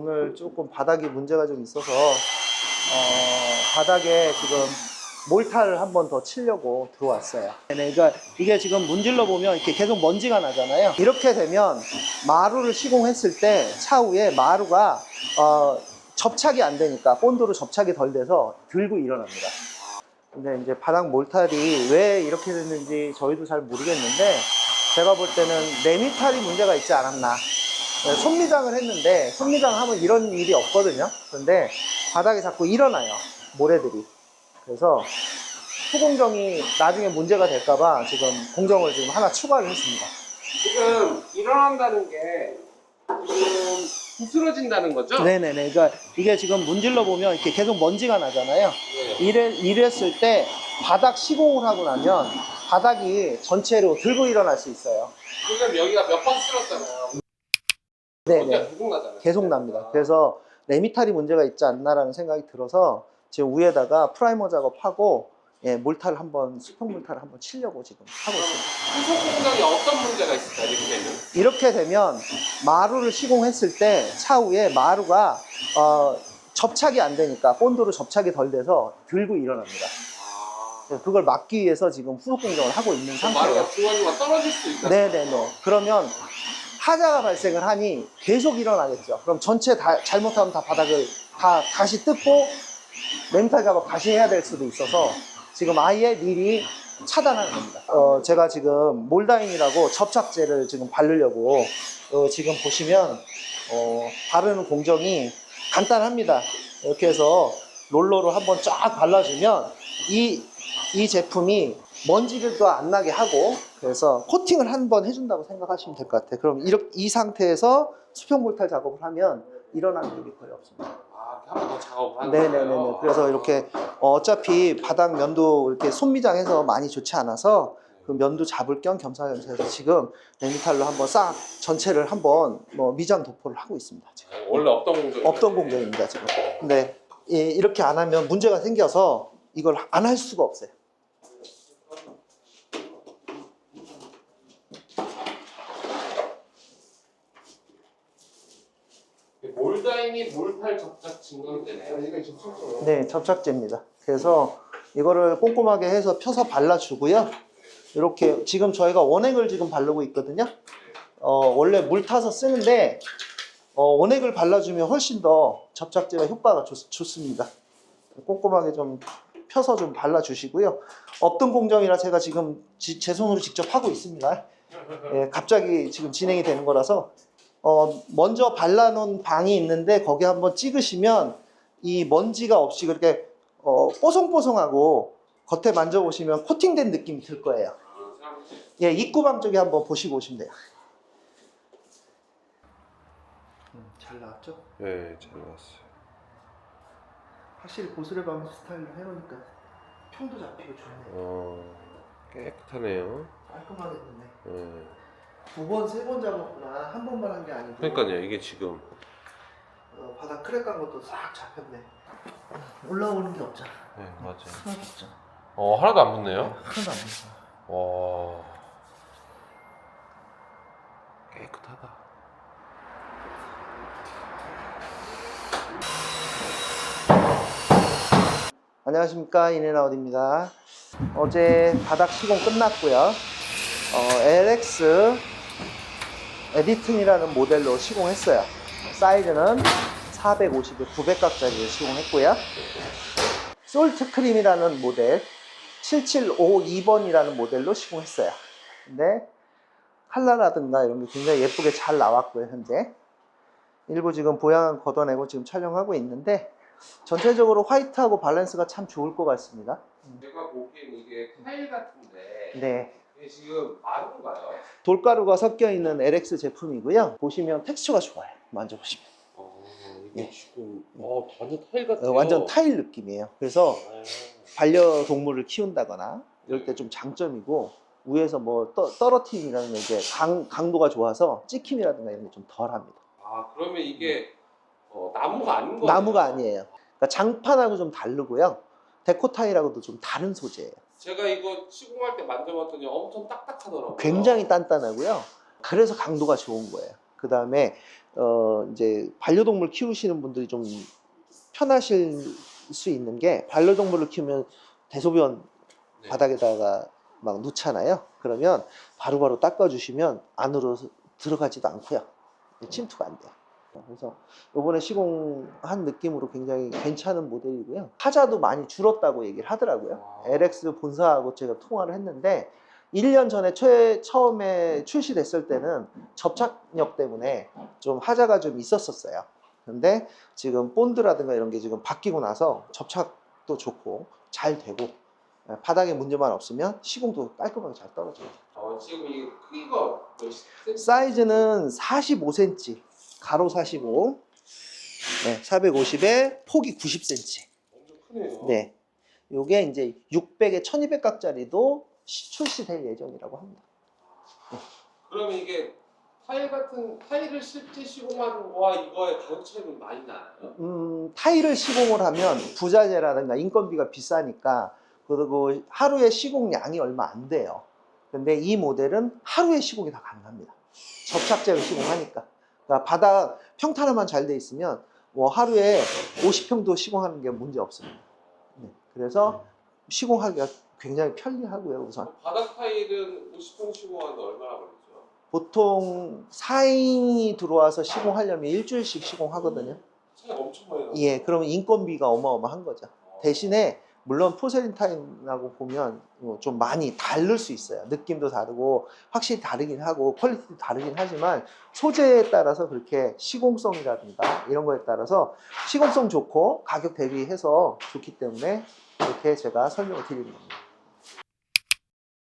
오늘 조금 바닥이 문제가 좀 있어서 어, 바닥에 지금 몰타를 한 번 더 치려고 들어왔어요. 네, 그러니까 이게 지금 문질러 보면 이렇게 계속 먼지가 나잖아요. 이렇게 되면 마루를 시공했을 때 차후에 마루가 어, 접착이 안 되니까 본드로 접착이 덜 돼서 들고 일어납니다. 근데 이제 바닥 몰탈이 왜 이렇게 됐는지 저희도 잘 모르겠는데 제가 볼 때는 레미탈이 문제가 있지 않았나. 네, 손미장을 했는데 손미장 하면 이런 일이 없거든요. 그런데 바닥에 자꾸 일어나요. 모래들이. 그래서 후공정이 나중에 문제가 될까봐 지금 공정을 지금 하나 추가를 했습니다. 지금 일어난다는 게 지금 부스러진다는 거죠? 네네네. 그러니까 이게 지금 문질러 보면 이렇게 계속 먼지가 나잖아요. 네. 이래, 이랬을 때 바닥 시공을 하고 나면 바닥이 전체로 들고 일어날 수 있어요. 지금 여기가 몇 번 쓸었잖아요. 네네. 여기가 계속 나잖아요. 계속 납니다. 그래서 레미탈이 문제가 있지 않나라는 생각이 들어서 지금 위에다가 프라이머 작업하고 예, 몰타를 한번 수평 몰타를 한번 치려고 지금 하고 있습니다. 후속 공정이 어떤 문제가 있을까요? 이렇게 되면? 이렇게 되면 마루를 시공했을 때 차후에 마루가 어, 접착이 안 되니까 본드로 접착이 덜 돼서 들고 일어납니다. 아. 그래서 그걸 막기 위해서 지금 후속 공정을 하고 있는 상태예요. 마루가 중간중간 떨어질 수 있다. 네네네. 그러면 하자가 발생을 하니 계속 일어나겠죠. 그럼 전체 다 잘못하면 다 바닥을 다 다시 뜯고 렌탈 작업 다시 해야 될 수도 있어서 지금 아예 미리 차단하는 겁니다. 어, 제가 지금 몰다인이라고 접착제를 지금 바르려고 어, 지금 보시면 어, 바르는 공정이 간단합니다. 이렇게 해서 롤러로 한번 쫙 발라주면 이, 이 제품이 먼지도 안 나게 하고 그래서 코팅을 한 번 해준다고 생각하시면 될 것 같아요. 그럼 이렇게, 이 상태에서 수평 몰탈 작업을 하면 일어나는 일이 거의 없습니다. 아, 한 번 더 작업을 하는 네네네네. 거예요? 그래서 이렇게 어, 어차피 바닥 면도 이렇게 손미장해서 많이 좋지 않아서 그 면도 잡을 겸 겸사겸사 해서 지금 레미탈로 한번 싹 전체를 한번 뭐 미장 도포를 하고 있습니다. 지금. 아, 원래 없던 공정. 없던 공정입니다 지금. 근데 이- 이렇게 안 하면 문제가 생겨서 이걸 안 할 수가 없어요. 몰다인이 몰탈 접착. 이거 지금 네, 접착제입니다. 그래서 이거를 꼼꼼하게 해서 펴서 발라주고요. 이렇게 지금 저희가 원액을 지금 바르고 있거든요. 어, 원래 물 타서 쓰는데 어, 원액을 발라주면 훨씬 더 접착제가 효과가 좋, 좋습니다. 꼼꼼하게 좀 펴서 좀 발라주시고요. 없던 공정이라 제가 지금 지- 제 손으로 직접 하고 있습니다. 예, 갑자기 지금 진행이 되는 거라서 어, 먼저 발라놓은 방이 있는데 거기 한번 찍으시면 이 먼지가 없이 그렇게 어, 뽀송뽀송하고 겉에 만져보시면 코팅된 느낌이 들 거예요. 예, 입구방 쪽에 한번 보시고 오시면 돼요. 음, 잘 나왔죠? 네, 잘 나왔어요. 확실히 보스레 방 스타일로 해놓으니까 평도 잡히고 좋네요. 어, 깨끗하네요. 깔끔하게 됐네. 네. 두 번, 세 번 잡았구나. 한 번만 한 게 아니고. 그러니까요, 이게 지금 어, 바닥 크랙 간 것도 싹 잡혔네. 올라오는 게 없잖아. 네, 맞아요. 하나도 없잖아. 어, 하나도 안 붙네요. 하나도 안 보여. 와, 깨끗하다. 안녕하십니까 인앤아웃입니다 어제 바닥 시공 끝났고요 어, LX 에디튼이라는 모델로 시공했어요 사이즈는 450에 900각짜리를 시공했고요 솔트 크림이라는 모델 7752번이라는 모델로 시공했어요 근데 칼라라든가 이런 게 굉장히 예쁘게 잘 나왔고요 현재 일부 지금 보양 걷어내고 지금 촬영하고 있는데 전체적으로 화이트하고 밸런스가 참 좋을 것 같습니다. 제가 보기엔 이게 타일 같은데 네. 이게 지금 마른가요? 돌가루가 섞여 있는 LX 제품이고요. 보시면 텍스처가 좋아요. 만져보시면. 어, 이게 네. 지금 어, 완전 타일 같아요. 어, 완전 타일 느낌이에요. 그래서 어. 반려동물을 키운다거나 이럴 때 좀 장점이고 위에서 뭐 떠, 떨어뜨림이라는 게 이제 강, 강도가 좋아서 찍힘이라든가 이런 게 좀 덜합니다. 아, 그러면 이게 어, 나무가 아닌 거예요? 나무가 아니에요. 그러니까 장판하고 좀 다르고요. 데코 타일하고도 좀 다른 소재예요. 제가 이거 시공할 때 만져봤더니 엄청 딱딱하더라고요. 굉장히 단단하고요. 그래서 강도가 좋은 거예요. 그 다음에 어, 이제 반려동물 키우시는 분들이 좀 편하실 수 있는 게 반려동물을 키우면 대소변 네. 바닥에다가 막 놓잖아요. 그러면 바로바로 닦아주시면 안으로 들어가지도 않고요. 침투가 안 돼요. 그래서 이번에 시공한 느낌으로 굉장히 괜찮은 모델이고요. 하자도 많이 줄었다고 얘기를 하더라고요. 와. LX 본사하고 제가 통화를 했는데 1년 전에 최, 처음에 출시됐을 때는 접착력 때문에 좀 하자가 좀 있었었어요. 근데 지금 본드라든가 이런 게 지금 바뀌고 나서 접착도 좋고 잘 되고 예, 바닥에 문제만 없으면 시공도 깔끔하게 잘 떨어져요. 어, 지금 이게 크기가 몇? 사이즈는 45cm, 가로 45, 네, 450에 폭이 90cm. 엄청 크네요. 네. 요게 이제 600에 1200각짜리도 출시될 예정이라고 합니다. 그러면 이게 타일 같은 타일을 실제 시공하는 거와 이거의 가격 차이는 많이 나요? 음, 타일을 시공을 하면 부자재라든가 인건비가 비싸니까 그리고 하루에 시공량이 얼마 안 돼요. 근데 이 모델은 하루에 시공이 다 가능합니다. 접착제를 시공하니까. 그러니까 바닥 평탄화만 잘 돼 있으면 뭐 하루에 50평도 시공하는 게 문제 없습니다. 네, 그래서 시공하기가 굉장히 편리하고요, 우선. 바닥 타일은 50평 시공하는데 얼마나 걸리죠? 보통 4인이 들어와서 시공하려면 일주일씩 시공하거든요. 차이가 엄청 많이 나요. 예, 그러면 인건비가 어마어마한 거죠. 어. 대신에 물론 포세린 타임하고 보면 뭐좀 많이 다를 수 있어요. 느낌도 다르고 확실히 다르긴 하고 퀄리티도 다르긴 하지만 소재에 따라서 그렇게 시공성이라든가 이런 거에 따라서 시공성 좋고 가격 대비해서 좋기 때문에 이렇게 제가 설명을 드리는 겁니다.